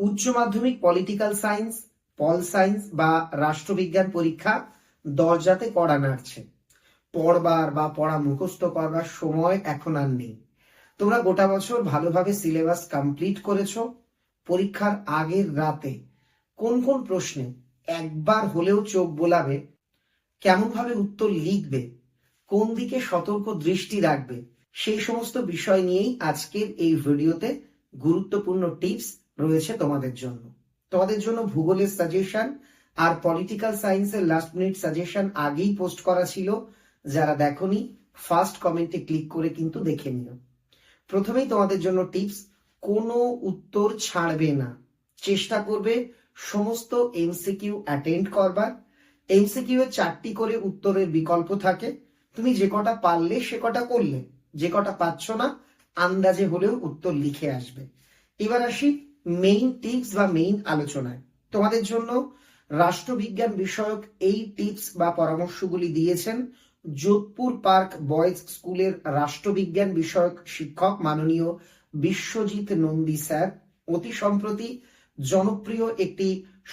উচ্চ মাধ্যমিক political science pol science বা রাষ্ট্রবিজ্ঞান পরীক্ষা দরজাতে কড়া নাড়ছে। পড়বার বা পড়া মুখস্থ করবার সময় এখন আর নেই। তোমরা গোটা বছর ভালোভাবে সিলেবাস কমপ্লিট করেছ। পরীক্ষার আগের রাতে কোন কোন প্রশ্নে একবার হলেও চোখ বোলাবে কেমন ভাবে উত্তর লিখবে, কোন দিকে সতর্ক দৃষ্টি রাখবে, সেই সমস্ত বিষয় নিয়েই আজকের এই ভিডিওতে গুরুত্বপূর্ণ টিপস রয়েছে তোমাদের জন্য। তোমাদের জন্য ভূগোলের সাজেশন আর পলিটিক্যাল সায়েন্সের লাস্ট মিনিট সাজেশন আগেই পোস্ট করা ছিল। যারা দেখনি ফার্স্ট কমেন্টে ক্লিক করে কিন্তু দেখে নিও। প্রথমেই তোমাদের জন্য টিপস কোনো উত্তর ছাড়বে না। চেষ্টা করবে সমস্ত এমসিকিউ অ্যাটেন্ড করবার। এমসিকিউ এর চারটি করে উত্তরের বিকল্প থাকে। তুমি যে কটা পারলে সে কটা করলে। যে কটা পাচ্ছ না, আন্দাজে হলেও উত্তর লিখে আসবে। এবার আসি মেইন টিপস বা মেইন আলোচনায়। তোমাদের জন্য রাষ্ট্রবিজ্ঞান বিষয়ক এই টিপস বা পরামর্শগুলি দিয়েছেন যোধপুর পার্ক বয়েজ স্কুলের রাষ্ট্রবিজ্ঞান বিষয়ক শিক্ষক মাননীয় বিশ্বজিৎ নন্দী স্যার। অতি সম্প্রতি জনপ্রিয় একটি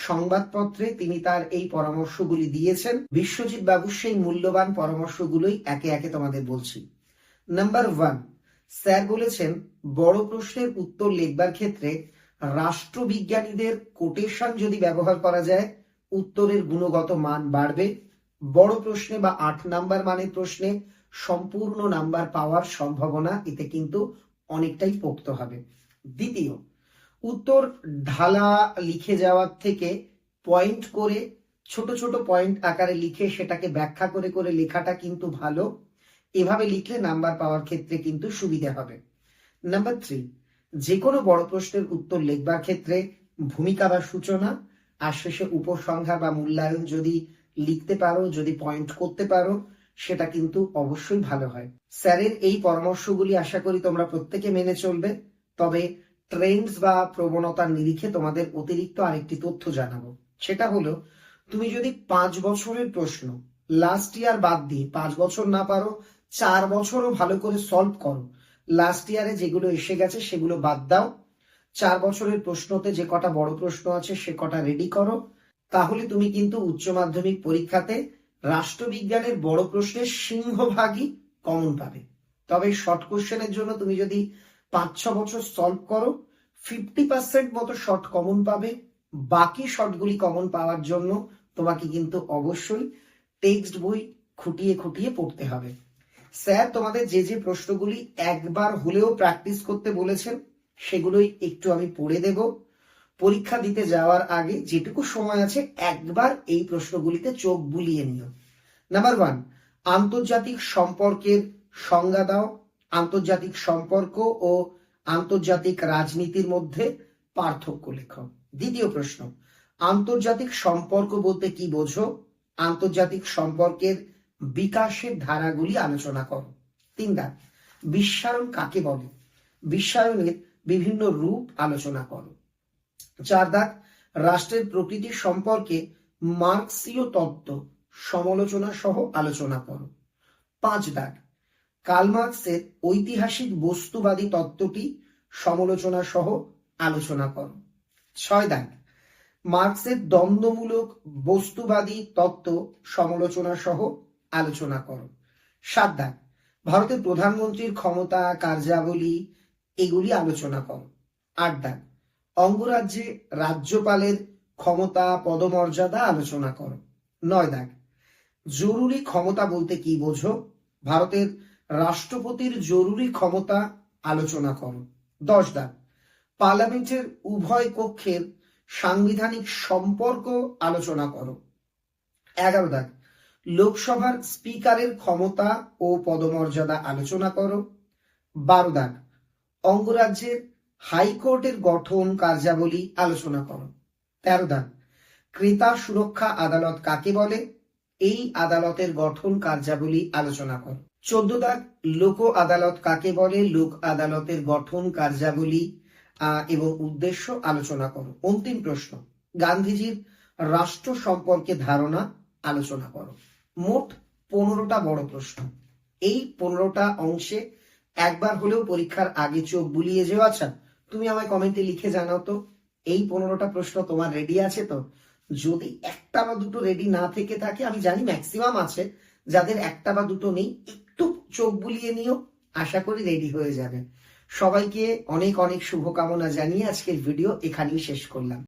সংবাদপত্রে তিনি তার এই পরামর্শগুলি দিয়েছেন। বিশ্বজিৎ বাবুর সেই মূল্যবান পরামর্শগুলোই একে একে তোমাদের বলছি। নাম্বার ওয়ান স্যার বলেছেন, বড় প্রশ্নের উত্তর লেখবার ক্ষেত্রে রাষ্ট্রবিজ্ঞানীদের কোটেশন যদি ব্যবহার করা যায়, উত্তরের গুণগত মান বাড়বে। বড় প্রশ্নে বা আট নাম্বার মানের প্রশ্নে সম্পূর্ণ নাম্বার পাওয়ার সম্ভাবনা এতে কিন্তু অনেকটাই পোক্ত হবে। দ্বিতীয়, উত্তর ঢালা লিখে যাওয়ার থেকে পয়েন্ট করে, ছোট ছোট পয়েন্ট আকারে লিখে সেটাকে ব্যাখ্যা করে করে লেখাটা কিন্তু ভালো। এভাবে লিখলে নাম্বার পাওয়ার ক্ষেত্রে কিন্তু সুবিধা হবে। নাম্বার থ্রি যে কোনো বড় প্রশ্নের উত্তর লিখবার ক্ষেত্রে ভূমিকা বা সূচনা, আর শেষে উপসংহার বা মূল্যায়ন যদি লিখতে পারো, যদি পয়েন্ট করতে পারো, সেটা কিন্তু অবশ্যই ভালো হয়। স্যারের এই পরামর্শগুলি আশা করি তোমরা প্রত্যেকে মেনে চলবে। তবে ট্রেন্ডস বা প্রবণতার নিরিখে তোমাদের অতিরিক্ত আরেকটি তথ্য জানাব। সেটা হলো, তুমি যদি পাঁচ বছরের প্রশ্ন লাস্ট ইয়ার বাদ দিয়ে পাঁচ বছর না পারো, চার বছরও ভালো করে সলভ করো লাস্ট ইয়ারে যেগুলো এসে গেছে, সেগুলো বাদ দাও। চার বছরের প্রশ্নতে যে কটা বড় প্রশ্ন আছে, সে কটা রেডি করো। তাহলে তুমি কিন্তু উচ্চ মাধ্যমিক পরীক্ষাতে রাষ্ট্রবিজ্ঞানের বড় প্রশ্নের সিংহভাগই কমন পাবে। তবে শর্ট কোশ্চেনের জন্য তুমি যদি পাঁচ, ছ বছর সলভ করো ফিফটি পার্সেন্ট মতো শর্ট কমন পাবে। বাকি শর্টগুলি কমন পাওয়ার জন্য তোমাকে কিন্তু অবশ্যই টেক্সট বই খুঁটিয়ে খুঁটিয়ে পড়তে হবে। স্যার, তোমাদের যে যে প্রশ্নগুলি একবার হলেও প্র্যাকটিস করতে বলেছেন, সেগুলোই একটু আমি পড়ে দেব। পরীক্ষা দিতে যাওয়ার আগে যেটুকু সময় আছে, একবার এই প্রশ্নগুলিতে চোখ বুলিয়ে নিও। নাম্বার ওয়ান আন্তর্জাতিক সম্পর্কের সংজ্ঞা দাও। আন্তর্জাতিক সম্পর্ক ও আন্তর্জাতিক রাজনীতির মধ্যে পার্থক্য লেখো। দ্বিতীয় প্রশ্ন, আন্তর্জাতিক সম্পর্ক বলতে কি বোঝো? আন্তর্জাতিক সম্পর্কের বিকাশের ধারাগুলি আলোচনা করো। তিন বিশ্বায়ন কাকে বলে? বিশ্বায়নের বিভিন্ন রূপ আলোচনা করো। চার দাগ। রাষ্ট্রের প্রকৃতি সম্পর্কে মার্কসীয় তত্ত্ব সমালোচনা সহ আলোচনা করো। পাঁচ দাগ। কালমার্কসের ঐতিহাসিক বস্তুবাদী তত্ত্বটি সমালোচনা সহ আলোচনা করো। ছয় দাগ। মার্কসের দ্বন্দ্বমূলক বস্তুবাদী তত্ত্ব সমালোচনা সহ আলোচনা করো। দাগ ভারতের প্রধানমন্ত্রীর ক্ষমতা, কার্যাবলী, এগুলি আলোচনা করো। আট দাগ অঙ্গরাজ্যে রাজ্যপালের ক্ষমতা, পদমর্যাদা আলোচনা করো। নয় দাগ জরুরি ক্ষমতা বলতে কি বোঝো? ভারতের রাষ্ট্রপতির জরুরি ক্ষমতা আলোচনা করো। দশ দাগ পার্লামেন্টের উভয় কক্ষের সাংবিধানিক সম্পর্ক আলোচনা করো। এগারো দাগ লোকসভার স্পিকারের ক্ষমতা ও পদমর্যাদা আলোচনা করো। বারো দাগ, অঙ্গরাজ্যের হাইকোর্টের গঠন কার্যাবলী আলোচনা করো। তেরো দাগ, ক্রেতা সুরক্ষা আদালত কাকে বলে? এই আদালতের গঠন কার্যাবলী আলোচনা করো। চোদ্দ দাগ, লোক আদালত কাকে বলে? লোক আদালতের গঠন কার্যাবলী এবং উদ্দেশ্য আলোচনা করো। অন্তিম প্রশ্ন, গান্ধীজির রাষ্ট্র সম্পর্কে ধারণা আলোচনা করো। মোট পনেরোটা বড় প্রশ্ন। এই পনেরোটা অংশে একবার হলেও পরীক্ষার আগে চোখ বুলিয়ে যেও। আচ্ছা তুমি আমায় কমেন্টে লিখে জানাও তো, এই পনেরোটা প্রশ্ন তোমার রেডি আছে তো? যদি একটা বা দুটো রেডি না থেকে থাকে, আমি জানি ম্যাক্সিমাম আছে, যাদের একটা বা দুটো নেই, একটু চোখ বুলিয়ে নিও, আশা করি রেডি হয়ে যাবে। সবাইকে অনেক অনেক শুভকামনা জানিয়ে আজকের ভিডিও এখানেই শেষ করলাম।